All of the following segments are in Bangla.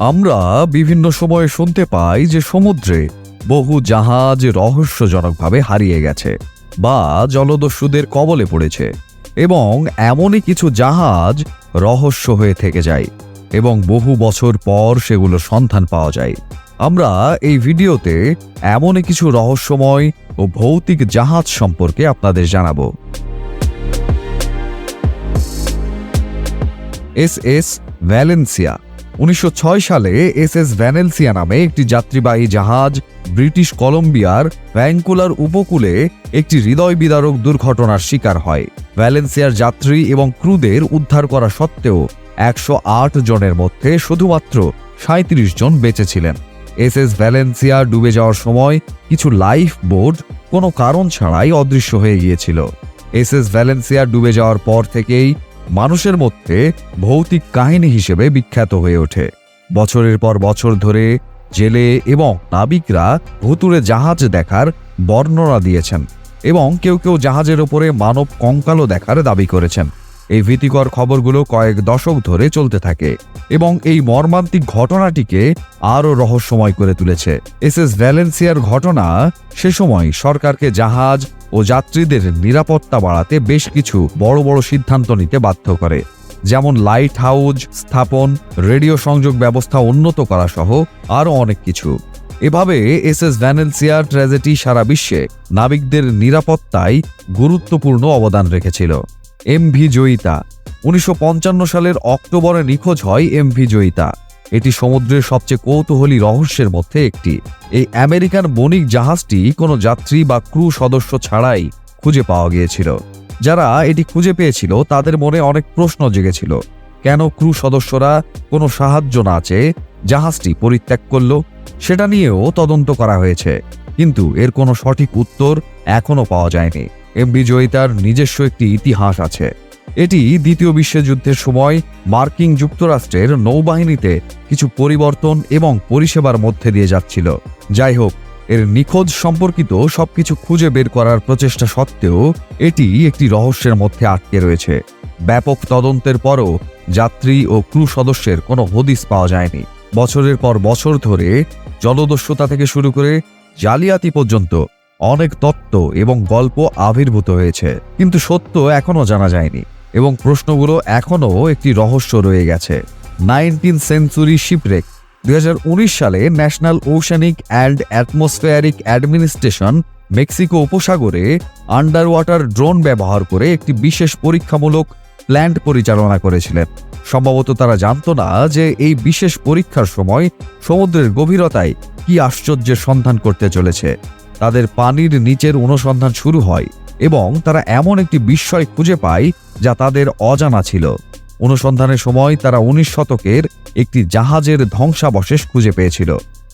আমরা বিভিন্ন সময়ে শুনতে পাই যে সমুদ্রে বহু জাহাজ রহস্যজনকভাবে হারিয়ে গেছে বা জলদস্যুদের কবলে পড়েছে এবং এমনই কিছু জাহাজ রহস্য হয়ে থেকে যায় এবং বহু বছর পর সেগুলো সন্ধান পাওয়া যায়। আমরা এই ভিডিওতে এমনই কিছু রহস্যময় ও ভৌতিক জাহাজ সম্পর্কে আপনাদের জানাব। এস এস ভ্যালেন্সিয়া উনিশশো ছয় সালে এস এস ভ্যালেন্সিয়া নামে একটি যাত্রীবাহী জাহাজ ব্রিটিশ কলম্বিয়ার ভ্যাঙ্কুলার উপকূলে একটি হৃদয় বিদারক দুর্ঘটনার শিকার হয়। ভ্যালেন্সিয়ার যাত্রী এবং ক্রুদের উদ্ধার করা সত্ত্বেও একশো আট জনের মধ্যে শুধুমাত্র সাঁত্রিশ জন বেঁচে ছিলেন। এস এস ভ্যালেন্সিয়া ডুবে যাওয়ার সময় কিছু লাইফ বোর্ড কোনো কারণ ছাড়াই অদৃশ্য হয়ে গিয়েছিল। এস এস ভ্যালেন্সিয়া ডুবে যাওয়ার পর থেকেই মানুষের মধ্যে ভৌতিক কাহিনী হিসেবে বিখ্যাত হয়ে ওঠে। বছরের পর বছর ধরে জেলে এবং নাবিকরা ভুতুরে জাহাজ দেখার বর্ণনা দিয়েছেন এবং কেউ কেউ জাহাজের ওপরে মানব কঙ্কালও দেখার দাবি করেছেন। এই ভীতিকর খবরগুলো কয়েক দশক ধরে চলতে থাকে এবং এই মর্মান্তিক ঘটনাটিকে আরও রহস্যময় করে তুলেছে। এস এস ভ্যালেন্সিয়ার ঘটনা সে সময় সরকারকে জাহাজ ও যাত্রীদের নিরাপত্তা বাড়াতে বেশ কিছু বড় বড় সিদ্ধান্ত নিতে বাধ্য করে। যেমন লাইট হাউস স্থাপন, রেডিও সংযোগ ব্যবস্থা উন্নত করা সহ আরও অনেক কিছু। এভাবে এস এস ভ্যানেলসিয়ার ট্র্যাজেডি সারা বিশ্বে নাবিকদের নিরাপত্তায় গুরুত্বপূর্ণ অবদান রেখেছিল। এম ভি জয়িতা, উনিশশো পঞ্চান্ন সালের অক্টোবরে নিখোঁজ হয় এম ভি জয়িতা। এটি সমুদ্রের সবচেয়ে কৌতূহলী রহস্যের মধ্যে একটি। এই আমেরিকান বণিক জাহাজটি কোনো যাত্রী বা ক্রু সদস্য ছাড়াই খুঁজে পাওয়া গিয়েছিল। যারা এটি খুঁজে পেয়েছিল, তাদের মনে অনেক প্রশ্ন জেগেছিল। কেন ক্রু সদস্যরা কোনো সাহায্য না চেয়ে জাহাজটি পরিত্যাগ করল, সেটা নিয়েও তদন্ত করা হয়েছে। কিন্তু এর কোনো সঠিক উত্তর এখনও পাওয়া যায়নি। এম বিজয়িতার নিজস্ব একটি ইতিহাস আছে। এটি দ্বিতীয় বিশ্বযুদ্ধের সময় মার্কিন যুক্তরাষ্ট্রের নৌবাহিনীতে কিছু পরিবর্তন এবং পরিষেবার মধ্যে দিয়ে যাচ্ছিল। যাই হোক, এর নিখোঁজ সম্পর্কিত সবকিছু খুঁজে বের করার প্রচেষ্টা সত্ত্বেও এটি একটি রহস্যের মধ্যে আটকে রয়েছে। ব্যাপক তদন্তের পরও যাত্রী ও ক্রু সদস্যের কোনো হদিস পাওয়া যায়নি। বছরের পর বছর ধরে জলদস্যুতা থেকে শুরু করে জালিয়াতি পর্যন্ত অনেক তত্ত্ব এবং গল্প আবির্ভূত হয়েছে। কিন্তু সত্য এখনও জানা যায়নি। এবং প্রশ্নগুলো এখনও একটি রহস্য রয়ে গেছে। নাইনটিন সেঞ্চুরি শিপরেক, দুই হাজার উনিশ সালে National Oceanic and Atmospheric Administration Mexico উপসাগরে under water drone ব্যবহার করে একটি বিশেষ পরীক্ষামূলক প্ল্যান্ট পরিচালনা করেছিলেন। সম্ভবত তারা জানতো না যে এই বিশেষ পরীক্ষার সময় সমুদ্রের গভীরতায় কি আশ্চর্যের সন্ধান করতে চলেছে। তাদের পানির নিচের অনুসন্ধান শুরু হয়। এবং তারা এমন একটি বিস্ময় খুঁজে পায় যা তাদের অজানা ছিল। অনুসন্ধানের সময় তারা উনিশ শতকের একটি জাহাজের ধ্বংসাবশেষ খুঁজে পেয়েছিল,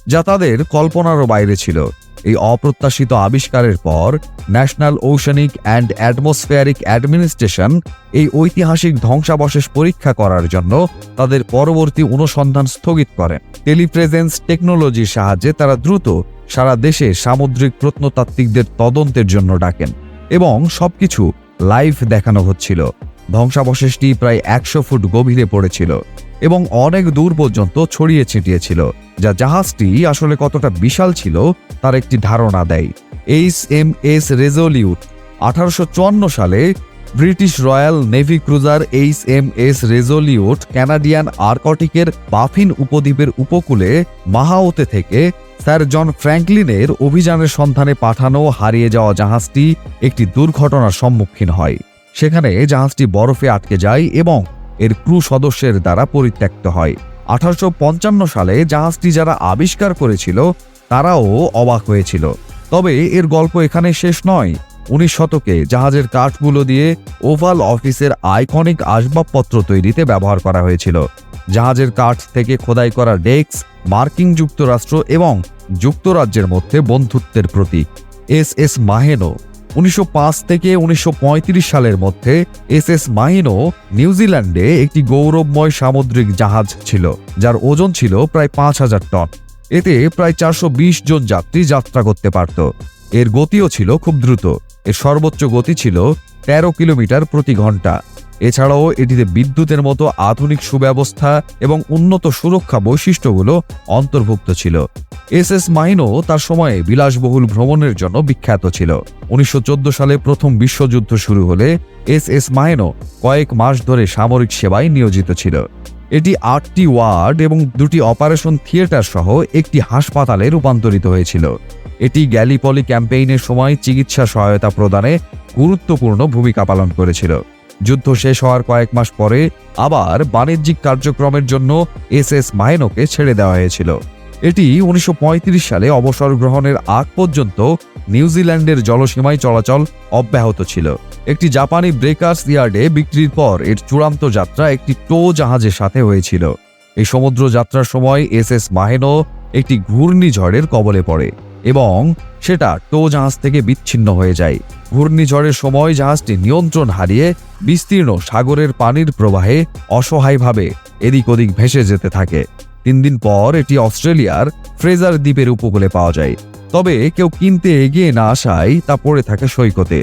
যা তাদের কল্পনারও বাইরে ছিল। এই অপ্রত্যাশিত আবিষ্কারের পর National Oceanic and Atmospheric Administration এই ঐতিহাসিক ধ্বংসাবশেষ পরীক্ষা করার জন্য তাদের পরবর্তী অনুসন্ধান স্থগিত করেন। টেলিপ্রেজেন্স টেকনোলজির সাহায্যে তারা দ্রুত সারা দেশে সামুদ্রিক প্রত্নতাত্ত্বিকদের তদন্তের জন্য ডাকেন। এবং সবকিছু লাইভ দেখানো হচ্ছিল। ধ্বংসাবশেষটি প্রায় একশো ফুট গভীরে পড়েছিল এবং অনেক দূর পর্যন্ত ছড়িয়ে ছিটিয়েছিল, যা জাহাজটি আসলে কতটা বিশাল ছিল তার একটি ধারণা দেয়। এইচ এম এস রেজলিউট আঠারোশো চুয়ান্ন সালে British Royal Navy cruiser H M S Resolute Canadian আর্কটিকের Baffin উপদ্বীপের উপকূলে মাহাওতে থেকে স্যার জন ফ্র্যাঙ্কলিনের অভিযানের সন্ধানে পাঠানো হারিয়ে যাওয়া জাহাজটি একটি দুর্ঘটনার সম্মুখীন হয়। সেখানে জাহাজটি বরফে আটকে যায় এবং এর ক্রু সদস্যের দ্বারা পরিত্যক্ত হয়। আঠারোশো পঞ্চান্ন সালে জাহাজটি যারা আবিষ্কার করেছিল, তারাও অবাক হয়েছিল। তবে এর গল্প এখানে শেষ নয়। উনিশ শতকে জাহাজের কাঠগুলো দিয়ে ওভাল অফিসের আইকনিক আসবাবপত্র তৈরিতে ব্যবহার করা হয়েছিল। জাহাজের কাঠ থেকে খোদাই করা ডেস্ক মার্কিন যুক্তরাষ্ট্র এবং যুক্তরাজ্যের মধ্যে বন্ধুত্বের প্রতীক, এস এস মাহেনো উনিশশো পাঁচ থেকে উনিশশো পঁয়ত্রিশ সালের মধ্যে এস এস মাহিনো নিউজিল্যান্ডে একটি গৌরবময় সামুদ্রিক জাহাজ ছিল, যার ওজন ছিল প্রায় পাঁচ হাজার টন। এতে প্রায় চারশো বিশ জন যাত্রী যাত্রা করতে পারত। এর গতিও ছিল খুব দ্রুত। এর সর্বোচ্চ গতি ছিল তেরো কিলোমিটার প্রতি ঘণ্টা। এছাড়াও এটিতে বিদ্যুতের মতো আধুনিক সুব্যবস্থা এবং উন্নত সুরক্ষা বৈশিষ্ট্যগুলো অন্তর্ভুক্ত ছিল। এস এস মাইনো তার সময়ে বিলাসবহুল ভ্রমণের জন্য বিখ্যাত ছিল। উনিশশো চোদ্দ সালে প্রথম বিশ্বযুদ্ধ শুরু হলে এস এস মাইনো কয়েক মাস ধরে সামরিক সেবায় নিয়োজিত ছিল। এটি আটটি ওয়ার্ড এবং দুটি অপারেশন থিয়েটার সহ একটি হাসপাতালে রূপান্তরিত হয়েছিল। এটি গ্যালিপলি ক্যাম্পেইনের সময় চিকিৎসা সহায়তা প্রদানে গুরুত্বপূর্ণ ভূমিকা পালন করেছিল। যুদ্ধ শেষ হওয়ার কয়েক মাস পরে আবার বাণিজ্যিক কার্যক্রমের জন্য এস এস মাইনোকে ছেড়ে দেওয়া হয়েছিল। এটি উনিশশো পঁয়ত্রিশ সালে অবসর গ্রহণের আগ পর্যন্ত নিউজিল্যান্ডের জলসীমায় চলাচল অব্যাহত ছিল। একটি জাপানি ব্রেকার্স ইয়ার্ডে বিক্রির পর এর চূড়ান্ত যাত্রা একটি টো জাহাজের সাথে হয়েছিল। এই সমুদ্র যাত্রার সময় এস এস মাহেনো একটি ঘূর্ণিঝড়ের কবলে পড়ে। এবং সেটা টো জাহাজ থেকে বিচ্ছিন্ন হয়ে যায়। ঘূর্ণিঝড়ের সময় জাহাজটি নিয়ন্ত্রণ হারিয়ে বিস্তীর্ণ সাগরের পানির প্রবাহে অসহায়ভাবে এদিক ওদিক ভেসে যেতে থাকে। তিন দিন পর এটি অস্ট্রেলিয়ার ফ্রেজার দ্বীপের উপকূলে পাওয়া যায়। তবে কেউ কিনতে এগিয়ে না আসায় তা পড়ে থাকে সৈকতে।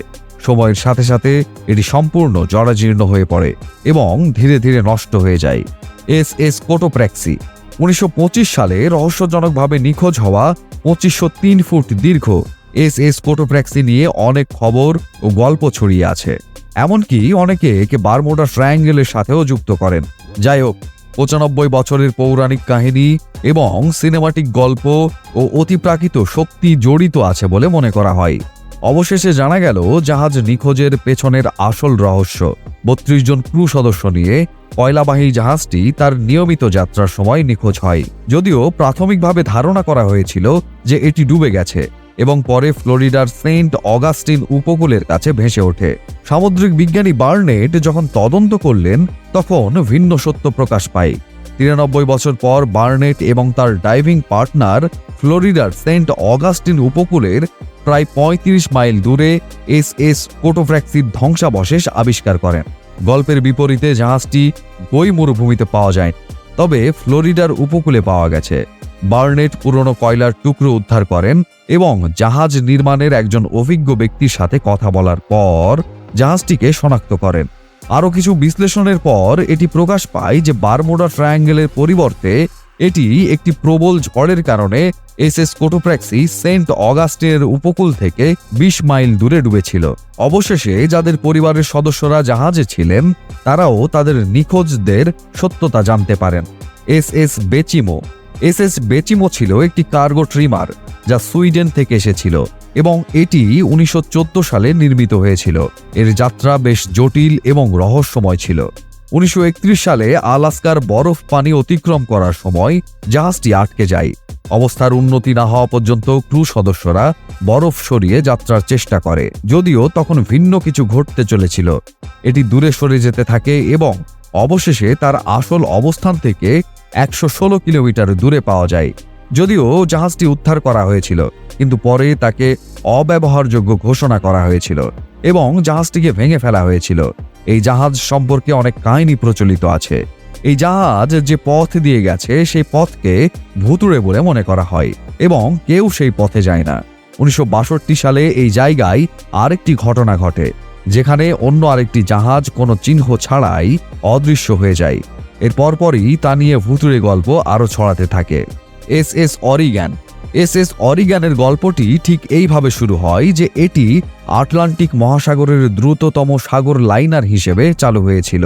সময়ের সাথে সাথে এটি সম্পূর্ণ জরাজীর্ণ হয়ে পড়ে এবং ধীরে ধীরে নষ্ট হয়ে যায়। এস এস কোটোপ্র্যাক্সি উনিশশো সালে রহস্যজনকভাবে নিখোঁজ হওয়া পঁচিশশো তিন ফুট দীর্ঘ এস এস কোটোপ্র্যাক্সি নিয়ে অনেক খবর ও গল্প ছড়িয়ে আছে। এমনকি অনেকে একে বারমোডা ট্রায়াঙ্গেলের সাথেও যুক্ত করেন। যাই হোক, পঁচানব্বই বছরের পৌরাণিক কাহিনী এবং সিনেমাটিক গল্প ও অতিপ্রাকৃত শক্তি জড়িত আছে বলে মনে করা হয়। অবশেষে জানা গেল, জাহাজ নিখোঁজের পেছনের আসল রহস্য। বত্রিশ জন ক্রু সদস্য নিয়ে কয়লাবাহী জাহাজটি তার নিয়মিত যাত্রার সময় নিখোঁজ হয়। যদিও প্রাথমিকভাবে ধারণা করা হয়েছিল যে এটি ডুবে গেছে এবং পরে ফ্লোরিডার সেন্ট অগাস্টিন উপকূলের কাছে ভেসে ওঠে। সামুদ্রিক বিজ্ঞানী বার্নেট যখন তদন্ত করলেন, তখন ভিন্ন সত্য প্রকাশ পায়। তিরানব্বই বছর পর বার্নেট এবং তার ডাইভিং পার্টনার ফ্লোরিডার সেন্ট অগাস্টিন উপকূলের প্রায় ৩৫ মাইল দূরে এস এস কোটোফ্র্যাক্সির ধ্বংসাবশেষ আবিষ্কার করেন। গল্পের বিপরীতে জাহাজটি বই মরুভূমিতে পাওয়া যায় তবে ফ্লোরিডার উপকূলে পাওয়া গেছে। বার্নেট পুরনো কয়লার টুকরো উদ্ধার করেন এবং জাহাজ নির্মাণের একজন অভিজ্ঞ ব্যক্তির সাথে কথা বলার পর জাহাজটিকে শনাক্ত করেন। আরও কিছু বিশ্লেষণের পর এটি প্রকাশ পায় যে বারমোডা ট্রায়াঙ্গেলের পরিবর্তে এটি একটি প্রবল ঝড়ের কারণে এস এস কোটোপ্র্যাক্সি সেন্ট অগাস্টের উপকূল থেকে ২০ মাইল দূরে ডুবেছিল। অবশেষে যাদের পরিবারের সদস্যরা জাহাজে ছিলেন, তারাও তাদের নিখোঁজদের সত্যতা জানতে পারেন। S S Baychimo. S S Baychimo ছিল একটি কার্গো ট্রিমার যা সুইডেন থেকে এসেছিল এবং এটি উনিশশো চোদ্দ সালে নির্মিত হয়েছিল। এর যাত্রা বেশ জটিল এবং রহস্যময় ছিল। উনিশশো একত্রিশ সালে আলাস্কার বরফ পানি অতিক্রম করার সময় জাহাজটি আটকে যায়। অবস্থার উন্নতি না হওয়া পর্যন্ত ক্রু সদস্যরা বরফ সরিয়ে যাত্রার চেষ্টা করে, যদিও তখন ভিন্ন কিছু ঘটতে চলেছিল। এটি দূরে সরে যেতে থাকে এবং অবশেষে তার আসল অবস্থান থেকে একশো ষোলো কিলোমিটার দূরে পাওয়া যায়। যদিও জাহাজটি উদ্ধার করা হয়েছিল, কিন্তু পরে তাকে অব্যবহারযোগ্য ঘোষণা করা হয়েছিল এবং জাহাজটিকে ভেঙে ফেলা হয়েছিল। এই জাহাজ সম্পর্কে অনেক কাহিনী প্রচলিত আছে। এই জাহাজ যে পথ দিয়ে গেছে, সেই পথকে ভুতুড়ে বলে মনে করা হয় এবং কেউ সেই পথে যায় না। উনিশশো বাষট্টি সালে এই জায়গায় আরেকটি ঘটনা ঘটে, যেখানে অন্য আরেকটি জাহাজ কোনো চিহ্ন ছাড়াই অদৃশ্য হয়ে যায়। এর পরপরই তা নিয়ে ভুতুড়ে গল্প আরও ছড়াতে থাকে। S S Oregon. S S অরিগ্যানের গল্পটি ঠিক এইভাবে শুরু হয় যে এটি আটলান্টিক মহাসাগরের দ্রুততম সাগর লাইনার হিসেবে চালু হয়েছিল।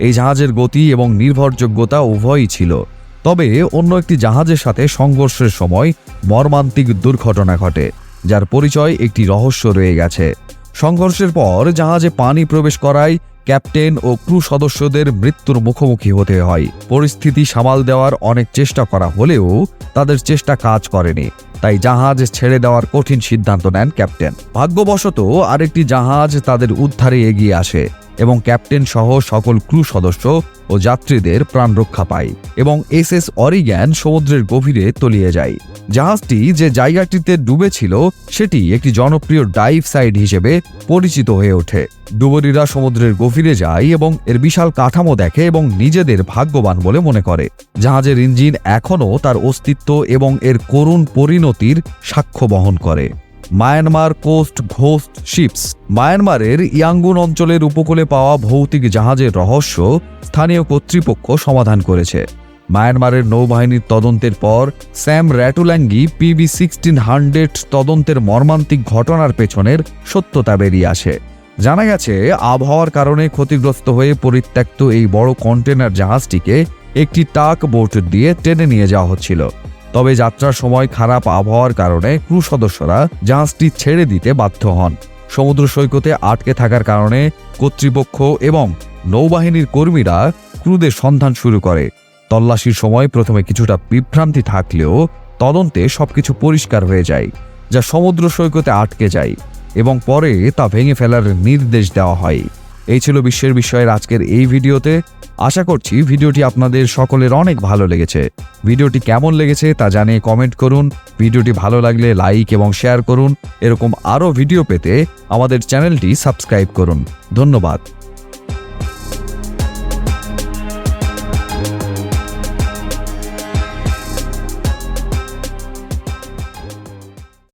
এই জাহাজের গতি এবং নির্ভরযোগ্যতা উভয়ই ছিল। তবে অন্য একটি জাহাজের সাথে সংঘর্ষের সময় মর্মান্তিক দুর্ঘটনা ঘটে, যার পরিচয় একটি রহস্য রয়ে গেছে। সংঘর্ষের পর জাহাজে পানি প্রবেশ করায় ক্যাপ্টেন ও ক্রু সদস্যদের মৃত্যুর মুখোমুখি হতে হয়। পরিস্থিতি সামাল দেওয়ার অনেক চেষ্টা করা হলেও তাদের চেষ্টা কাজ করেনি। তাই জাহাজ ছেড়ে দেওয়ার কঠিন সিদ্ধান্ত নেন ক্যাপ্টেন। ভাগ্যবশত আরেকটি জাহাজ তাদের উদ্ধারে এগিয়ে আসে। এবং ক্যাপ্টেন সহ সকল ক্রু সদস্য ও যাত্রীদের প্রাণ রক্ষা পায় এবং এস এস অরিগ্যান সমুদ্রের গভীরে তলিয়ে যায়। জাহাজটি যে জায়গাটিতে ডুবেছিল, সেটি একটি জনপ্রিয় ডাইভ সাইড হিসেবে পরিচিত হয়ে ওঠে। ডুবরীরা সমুদ্রের গভীরে যায় এবং এর বিশাল কাঠামো দেখে এবং নিজেদের ভাগ্যবান বলে মনে করে। জাহাজের ইঞ্জিন এখনও তার অস্তিত্ব এবং এর করুণ পরিণতির সাক্ষ্য বহন করে। Myanmar coast ghost ships. মায়ানমারের ইয়াঙ্গুন অঞ্চলের উপকূলে পাওয়া ভৌতিক জাহাজের রহস্য স্থানীয় কর্তৃপক্ষ সমাধান করেছে। মায়ানমারের নৌবাহিনীর তদন্তের পর Sam Ratulangi PB sixteen hundred তদন্তের মর্মান্তিক ঘটনার পেছনের সত্যতা বেরিয়ে আসে। জানা গেছে, আবহাওয়ার কারণে ক্ষতিগ্রস্ত হয়ে পরিত্যক্ত এই বড় কন্টেনার জাহাজটিকে একটি টাক বোট দিয়ে টেনে নিয়ে যাওয়া হচ্ছিল। তবে যাত্রার সময় খারাপ আবহাওয়ার কারণে ক্রু সদস্যরা জাহাজটি ছেড়ে দিতে বাধ্য হন। সমুদ্র সৈকতে আটকে থাকার কারণে কর্তৃপক্ষ এবং নৌবাহিনীর কর্মীরা ক্রুদের সন্ধান শুরু করে। তল্লাশির সময় প্রথমে কিছুটা বিভ্রান্তি থাকলেও তদন্তে সবকিছু পরিষ্কার হয়ে যায়, যা সমুদ্র সৈকতে আটকে যায় এবং পরে তা ভেঙে ফেলার নির্দেশ দেওয়া হয়। এই ছিল বিশ্বের বিষয়ের আজকের এই ভিডিওতে। আশা করছি ভিডিওটি আপনাদের সকলের অনেক ভালো লেগেছে। ভিডিওটি কেমন লেগেছে তা জানিয়ে কমেন্ট করুন। ভিডিওটি ভালো লাগলে লাইক এবং শেয়ার করুন। এরকম আরও ভিডিও পেতে আমাদের চ্যানেলটি সাবস্ক্রাইব করুন। ধন্যবাদ।